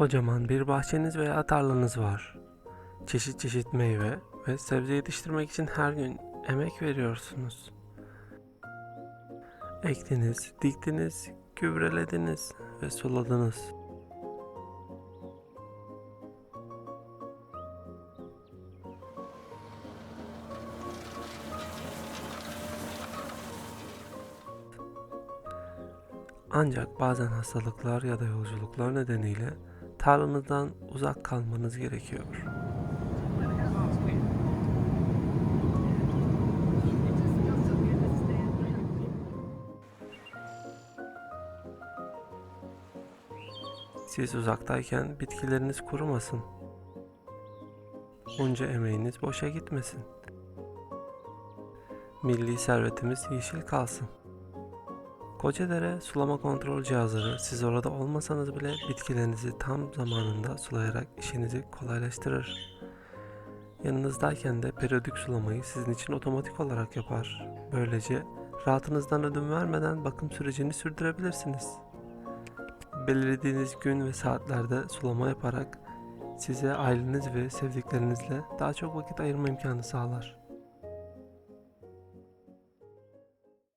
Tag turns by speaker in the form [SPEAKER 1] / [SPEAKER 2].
[SPEAKER 1] Kocaman bir bahçeniz veya tarlanız var. Çeşit çeşit meyve ve sebze yetiştirmek için her gün emek veriyorsunuz. Ektiniz, diktiniz, gübrelediniz ve suladınız. Ancak bazen hastalıklar ya da yolculuklar nedeniyle tarlanızdan uzak kalmanız gerekiyor. Siz uzaktayken bitkileriniz kurumasın. Bunca emeğiniz boşa gitmesin. Milli servetimiz yeşil kalsın. Kocadere sulama kontrol cihazları siz orada olmasanız bile bitkilerinizi tam zamanında sulayarak işinizi kolaylaştırır. Yanınızdayken de periyodik sulamayı sizin için otomatik olarak yapar. Böylece rahatınızdan ödün vermeden bakım sürecini sürdürebilirsiniz. Belirlediğiniz gün ve saatlerde sulama yaparak size aileniz ve sevdiklerinizle daha çok vakit ayırma imkanı sağlar.